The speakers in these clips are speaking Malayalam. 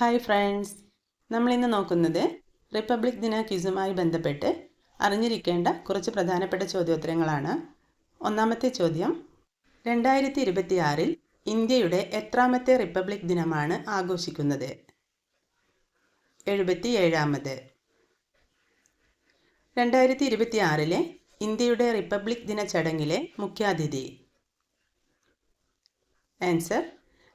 Hi friends. നമ്മൾ ഇന്ന് നോക്കുന്നത് റിപ്പബ്ലിക് ദിന ക്വിസുമായി ബന്ധപ്പെട്ട് അറിഞ്ഞിരിക്കേണ്ട കുറച്ച് പ്രധാനപ്പെട്ട ചോദ്യോത്തരങ്ങളാണ്. ഒന്നാമത്തെ ചോദ്യം രണ്ടായിരത്തി ഇരുപത്തിയാറിൽ ഇന്ത്യയുടെ എത്രാമത്തെ റിപ്പബ്ലിക് ദിനമാണ് ആഘോഷിക്കുന്നത്? എഴുപത്തി ഏഴാമത് രണ്ടായിരത്തി ഇരുപത്തിയാറിലെ ഇന്ത്യയുടെ റിപ്പബ്ലിക് ദിന ചടങ്ങിലെ മുഖ്യാതിഥി. ആൻസർ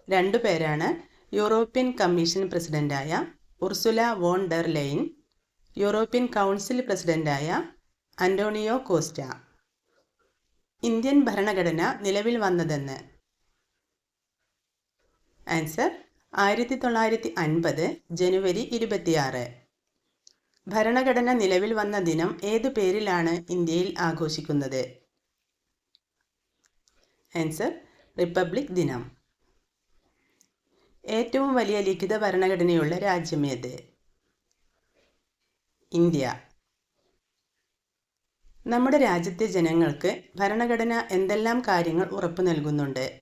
രണ്ടു പേരാണ് യൂറോപ്യൻ കമ്മീഷൻ പ്രസിഡന്റായ Ursula von der Leyen European council പ്രസിഡന്റായ അന്റോണിയോ കോസ്റ്റ. ഇന്ത്യൻ ഭരണഘടന നിലവിൽ വന്നതെന്ന്. ആൻസർ ആയിരത്തി തൊള്ളായിരത്തി അൻപത് ജനുവരി ഇരുപത്തിയാറ്. ഭരണഘടന നിലവിൽ വന്ന ദിനം ഏതു പേരിലാണ് ഇന്ത്യയിൽ ആഘോഷിക്കുന്നത്? ആൻസർ റിപ്പബ്ലിക് ദിനം. ഏറ്റവും വലിയ ലിഖിത ഭരണഘടനയുള്ള രാജ്യമേത് ഇന്ത്യ. നമ്മുടെ രാജ്യത്തെ ജനങ്ങൾക്ക് ഭരണഘടന എന്തെല്ലാം കാര്യങ്ങൾ ഉറപ്പു നൽകുന്നുണ്ട്?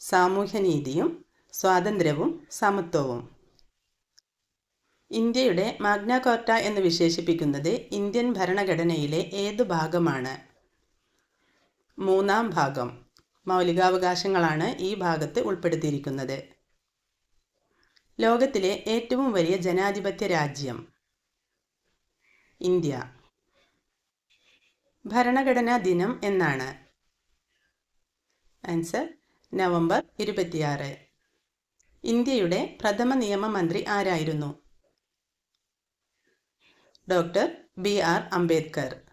സാമൂഹ്യനീതിയും സ്വാതന്ത്ര്യവും സമത്വവും. ഇന്ത്യയുടെ മാഗ്ന കോർട്ട എന്ന് വിശേഷിപ്പിക്കുന്നത് ഇന്ത്യൻ ഭരണഘടനയിലെ ഏത് ഭാഗമാണ്? മൂന്നാം ഭാഗം. മൗലികാവകാശങ്ങളാണ് ഈ ഭാഗത്ത് ഉൾപ്പെടുത്തിയിരിക്കുന്നത്. ലോകത്തിലെ ഏറ്റവും വലിയ ജനാധിപത്യ രാജ്യം ഇന്ത്യ. ഭരണഘടനാ ദിനം എന്നാണ്. ആൻസർ നവംബർ ഇരുപത്തിയാറ്. ഇന്ത്യയുടെ പ്രഥമ നിയമമന്ത്രി ആരായിരുന്നു? Doctor B R Ambedkar.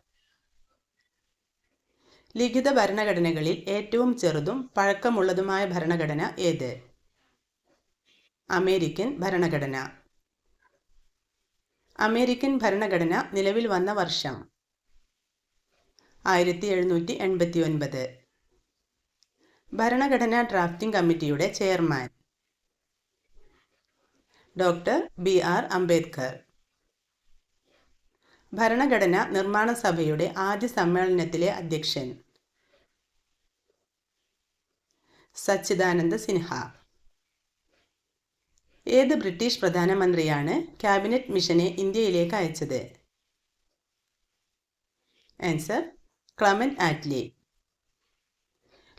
ലിഖിത ഭരണഘടനകളിൽ ഏറ്റവും ചെറുതും പഴക്കമുള്ളതുമായ ഭരണഘടന ഏത്? അമേരിക്കൻ ഭരണഘടന. അമേരിക്കൻ ഭരണഘടന നിലവിൽ വന്ന വർഷം ആയിരത്തി എഴുന്നൂറ്റി എൺപത്തി ഒൻപത് ഭരണഘടനാ ഡ്രാഫ്റ്റിംഗ് കമ്മിറ്റിയുടെ chairman. Doctor B R Ambedkar. ഭരണഘടന നിർമ്മാണ സഭയുടെ ആദ്യ സമ്മേളനത്തിലെ അധ്യക്ഷൻ. സച്ചിദാനന്ദ സിൻഹ. ഏത് ബ്രിട്ടീഷ് പ്രധാനമന്ത്രിയാണ് ക്യാബിനറ്റ് മിഷനെ ഇന്ത്യയിലേക്ക് അയച്ചത്? Answer Clement Attlee.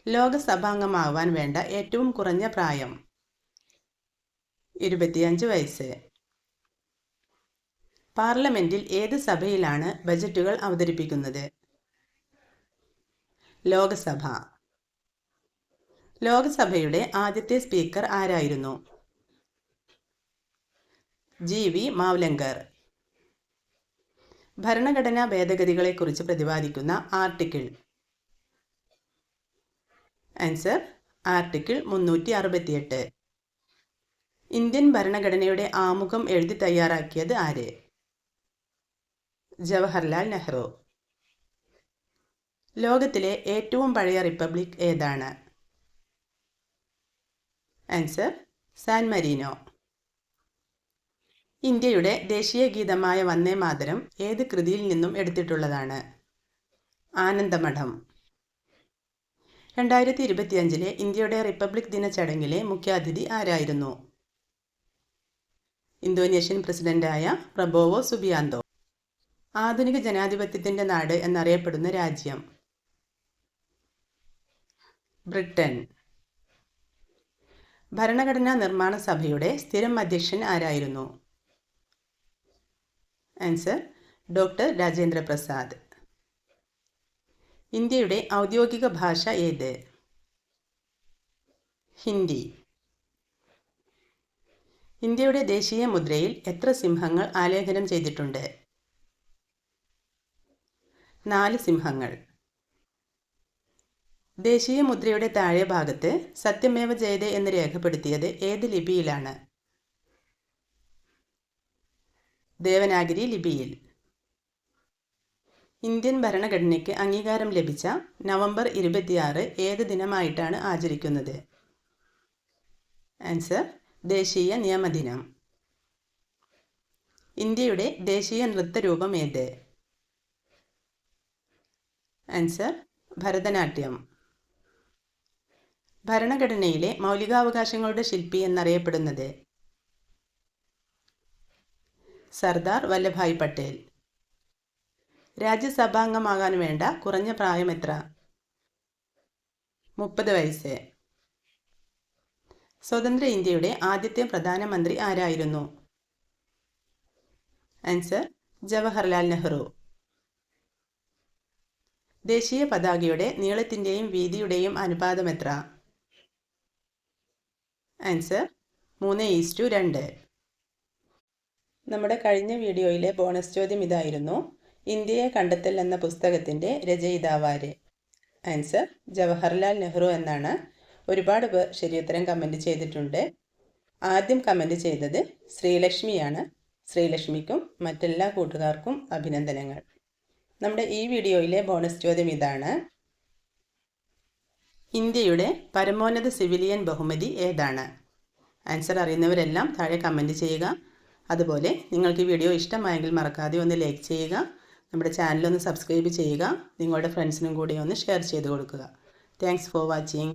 ലോകസഭാംഗമാവാൻ വേണ്ട ഏറ്റവും കുറഞ്ഞ പ്രായം. ഇരുപത്തിയഞ്ച് വയസ്സ്. പാർലമെന്റിൽ ഏത് സഭയിലാണ് ബജറ്റുകൾ അവതരിപ്പിക്കുന്നത്? ലോകസഭ. ലോകസഭയുടെ ആദ്യത്തെ സ്പീക്കർ ആരായിരുന്നു? ജി. വി. മാവ്ലങ്കർ. ഭരണഘടനാ ഭേദഗതികളെക്കുറിച്ച് പ്രതിപാദിക്കുന്ന ആർട്ടിക്കിൾ. ആൻസർ ആർട്ടിക്കിൾ മുന്നൂറ്റി അറുപത്തിയെട്ട് ഇന്ത്യൻ ഭരണഘടനയുടെ ആമുഖം എഴുതി തയ്യാറാക്കിയത് ആര്? ജവഹർലാൽ നെഹ്റു. ലോകത്തിലെ ഏറ്റവും പഴയ റിപ്പബ്ലിക് ഏതാണ്? Answer San Marino. ഇന്ത്യയുടെ ദേശീയ ഗീതമായ വന്ദേ മാതരം ഏത് കൃതിയിൽ നിന്നും എടുത്തിട്ടുള്ളതാണ്? ആനന്ദമഠം. രണ്ടായിരത്തി ഇരുപത്തിയഞ്ചിലെ ഇന്ത്യയുടെ റിപ്പബ്ലിക് ദിന ചടങ്ങിലെ മുഖ്യാതിഥി ആരായിരുന്നു? ഇന്തോനേഷ്യൻ പ്രസിഡന്റായ പ്രബോവോ സുബിയാന്തോ. ആധുനിക ജനാധിപത്യത്തിന്റെ നാട് എന്നറിയപ്പെടുന്ന രാജ്യം. ബ്രിട്ടൻ. ഭരണഘടനാ നിർമ്മാണ സഭയുടെ സ്ഥിരം അധ്യക്ഷൻ ആരായിരുന്നു? Answer doctor Rajendra Prasad. ഇന്ത്യയുടെ ഔദ്യോഗിക ഭാഷ ഏത്? ഹിന്ദി. ഇന്ത്യയുടെ ദേശീയ മുദ്രയിൽ എത്ര സിംഹങ്ങൾ ആലേഖനം ചെയ്തിട്ടുണ്ട്? നാല് സിംഹങ്ങൾ. ദേശീയ മുദ്രയുടെ താഴെ ഭാഗത്ത് സത്യമേവ ജയതേ എന്ന് രേഖപ്പെടുത്തിയത് ഏത് ലിപിയിലാണ്? ദേവനാഗിരി ലിപിയിൽ. ഇന്ത്യൻ ഭരണഘടനയ്ക്ക് അംഗീകാരം ലഭിച്ച നവംബർ ഇരുപത്തിയാറ് ഏത് ദിനമായിട്ടാണ് ആചരിക്കുന്നത്? ആൻസർ ദേശീയ നിയമദിനം. ഇന്ത്യയുടെ ദേശീയ നൃത്തരൂപം ഏത്? ആൻസർ ഭരതനാട്യം. ഭരണഘടനയിലെ മൗലികാവകാശങ്ങളുടെ ശില്പി എന്നറിയപ്പെടുന്നത് സർദാർ വല്ലഭായ് പട്ടേൽ. രാജ്യസഭാംഗമാകാൻ വേണ്ട കുറഞ്ഞ പ്രായം എത്ര? മുപ്പത് വയസ്സ്. സ്വതന്ത്ര ഇന്ത്യയുടെ ആദ്യത്തെ പ്രധാനമന്ത്രി ആരായിരുന്നു? ആൻസർ ജവഹർലാൽ നെഹ്റു. ദേശീയ പതാകയുടെ നീളത്തിന്റെയും വീതിയുടെയും അനുപാതം എത്ര? ആൻസർ മൂന്ന് ഈസ്റ്റു രണ്ട്. നമ്മുടെ കഴിഞ്ഞ വീഡിയോയിലെ ബോണസ് ചോദ്യം ഇതായിരുന്നു. ഇന്ത്യയെ കണ്ടെത്തൽ എന്ന പുസ്തകത്തിന്റെ രചയിതാവാര്? ആൻസർ ജവഹർലാൽ നെഹ്റു എന്നാണ്. ഒരുപാട് പേർ ശരിയുത്തരം കമന്റ് ചെയ്തിട്ടുണ്ട്. ആദ്യം കമന്റ് ചെയ്തത് ശ്രീലക്ഷ്മിയാണ്. ശ്രീലക്ഷ്മിക്കും മറ്റെല്ലാ കൂട്ടുകാർക്കും അഭിനന്ദനങ്ങൾ. നമ്മുടെ ഈ വീഡിയോയിലെ ബോണസ് ചോദ്യം ഇതാണ്. ഇന്ത്യയുടെ പരമോന്നത സിവിലിയൻ ബഹുമതി ഏതാണ്? ആൻസർ അറിയുന്നവരെല്ലാം താഴെ കമന്റ് ചെയ്യുക. അതുപോലെ നിങ്ങൾക്ക് ഈ വീഡിയോ ഇഷ്ടമായെങ്കിൽ മറക്കാതെ ഒന്ന് ലൈക്ക് ചെയ്യുക. നമ്മുടെ ചാനൽ ഒന്ന് സബ്സ്ക്രൈബ് ചെയ്യുക. നിങ്ങളുടെ ഫ്രണ്ട്സിനും കൂടി ഒന്ന് ഷെയർ ചെയ്ത് കൊടുക്കുക. Thanks for watching